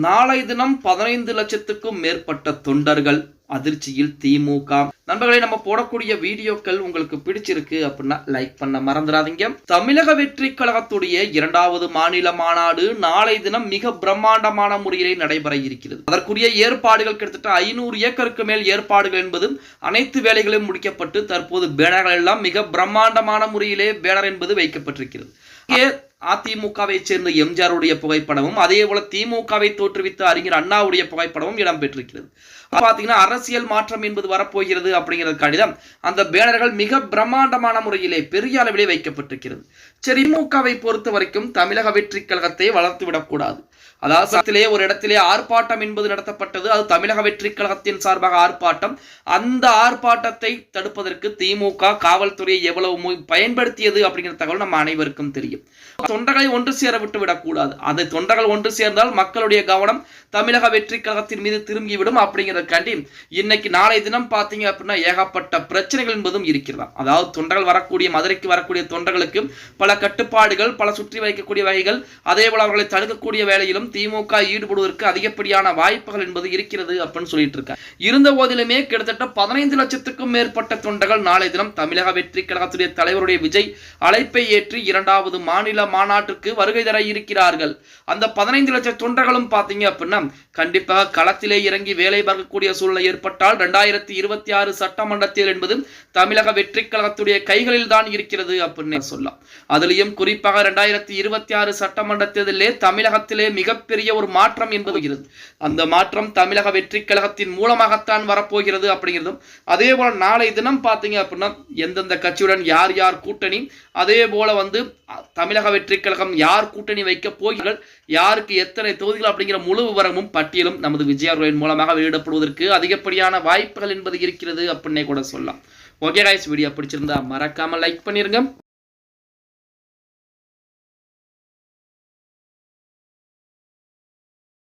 நாளை தினம் பதினைந்து லட்சத்துக்கும் மேற்பட்ட தொண்டர்கள் அதிர்ச்சியில் திமுக. நண்பர்களை நம்ம போடக்கூடிய வீடியோக்கள் உங்களுக்கு பிடிச்சிருக்கு அப்படின்னா லைக் பண்ண மறந்துடாதீங்க. தமிழக வெற்றி கழகத்துடைய இரண்டாவது மாநில மாநாடு நாளை தினம் மிக பிரம்மாண்டமான முறையிலே நடைபெற இருக்கிறது. அதற்குரிய ஏற்பாடுகள் கிட்டத்தட்ட ஐநூறு ஏக்கருக்கு மேல் ஏற்பாடுகள் என்பது அனைத்து வேலைகளும் முடிக்கப்பட்டு தற்போது பேனர்கள் எல்லாம் மிக பிரம்மாண்டமான முறையிலே பேனர் என்பது வைக்கப்பட்டிருக்கிறது. அதிமுகவை சேர்ந்த எம்ஜிஆருடைய புகைப்படமும் அதே போல திமுகவை தோற்றுவித்த அறிஞர் அண்ணாவுடைய புகைப்படமும் இடம்பெற்றிருக்கிறது பார்த்தீங்கன்னா அரசியல் மாற்றம் என்பது வரப்போகிறது அப்படிங்கிறது கடிதம் அந்த பேனர்கள் மிக பிரம்மாண்டமான முறையிலே பெரிய அளவிலே வைக்கப்பட்டிருக்கிறது. சரி திமுகவை பொறுத்த வரைக்கும் தமிழக வெற்றி கழகத்தை வளர்த்து விடக்கூடாது அதாவது ஒரு இடத்திலே ஆர்ப்பாட்டம் என்பது நடத்தப்பட்டது. அது தமிழக வெற்றி கழகத்தின் சார்பாக ஆர்ப்பாட்டம். அந்த ஆர்ப்பாட்டத்தை தடுப்பதற்கு திமுக காவல்துறையை எவ்வளவு பயன்படுத்தியது அப்படிங்கிற தகவல் நம்ம அனைவருக்கும் தெரியும். தொண்டர்களை ஒன்று சேர விட்டு விடக்கூடாது அதை தொண்டர்கள் ஒன்று சேர்ந்தால் மக்களுடைய கவனம் தமிழக வெற்றி கழகத்தின் மீது திரும்பிவிடும் அப்படிங்கிறதுக்காண்டி இன்னைக்கு நாளை தினம் பார்த்தீங்க அப்படின்னா ஏகப்பட்ட பிரச்சனைகள் என்பதும் இருக்கிறதா? அதாவது தொண்டர்கள் வரக்கூடிய மதுரைக்கு வரக்கூடிய தொண்டர்களுக்கு பல கட்டுப்பாடுகள் பல சுற்றி வைக்கக்கூடிய வகைகள் அதே போல அவர்களை தடுக்கக்கூடிய வேலையிலும் திமுக ஈடுபடுவதற்கு அதிகப்படியான வாய்ப்புகள் என்பது இருக்கிறது அப்படின்னு சொல்லிட்டு இருக்காங்க. இருந்த போதிலுமே கிட்டத்தட்ட பதினைந்து லட்சத்துக்கும் மேற்பட்ட தொண்டர்கள் நாளை தினம் தமிழக வெற்றி கழகத்துடைய தலைவருடைய விஜய் அழைப்பை ஏற்றி இரண்டாவது மாநில மாநில மாநாட்டுக்கு வருகை தர இருக்கிறார்கள். அந்த பதினைந்து லட்சம் தொண்டர்களும் பார்த்தீங்க அப்படின்னா கண்டிப்பாக களத்திலே இறங்கி வேலை பார்க்கக்கூடிய சூழ்நிலை ஏற்பட்டால் ரெண்டாயிரத்தி இருபத்தி ஆறு சட்டமன்றத்தில் என்பது தமிழக வெற்றி கழகத்துடைய கைகளில் தான் இருக்கிறது அப்படின்னு சொல்லலாம். அதுலேயும் குறிப்பாக ரெண்டாயிரத்தி இருபத்தி ஆறு சட்டமன்ற தேர்தலிலே தமிழகத்திலே மிகப்பெரிய ஒரு மாற்றம் என்பது இருக்கிறது. அந்த மாற்றம் தமிழக வெற்றி கழகத்தின் மூலமாகத்தான் வரப்போகிறது அப்படிங்கிறதும் அதே போல நாளை தினம் பார்த்தீங்க அப்படின்னா எந்தெந்த கட்சியுடன் யார் யார் கூட்டணி அதே போல வந்து தமிழக வெற்றி கழகம் யார் கூட்டணி வைக்க போகிறார்கள் யாருக்கு எத்தனை தொகுதிகள் அப்படிங்கிற முழு விவரமும் பட்டியலும் நமது விஜய் மூலமாக வெளியிடப்படுவதற்கு அதிகப்படியான வாய்ப்புகள் என்பது இருக்கிறது அப்படின்னே கூட சொல்லலாம். ஓகே guys வீடியோ பிடிச்சிருந்தா மறக்காம லைக் பண்ணிருங்க.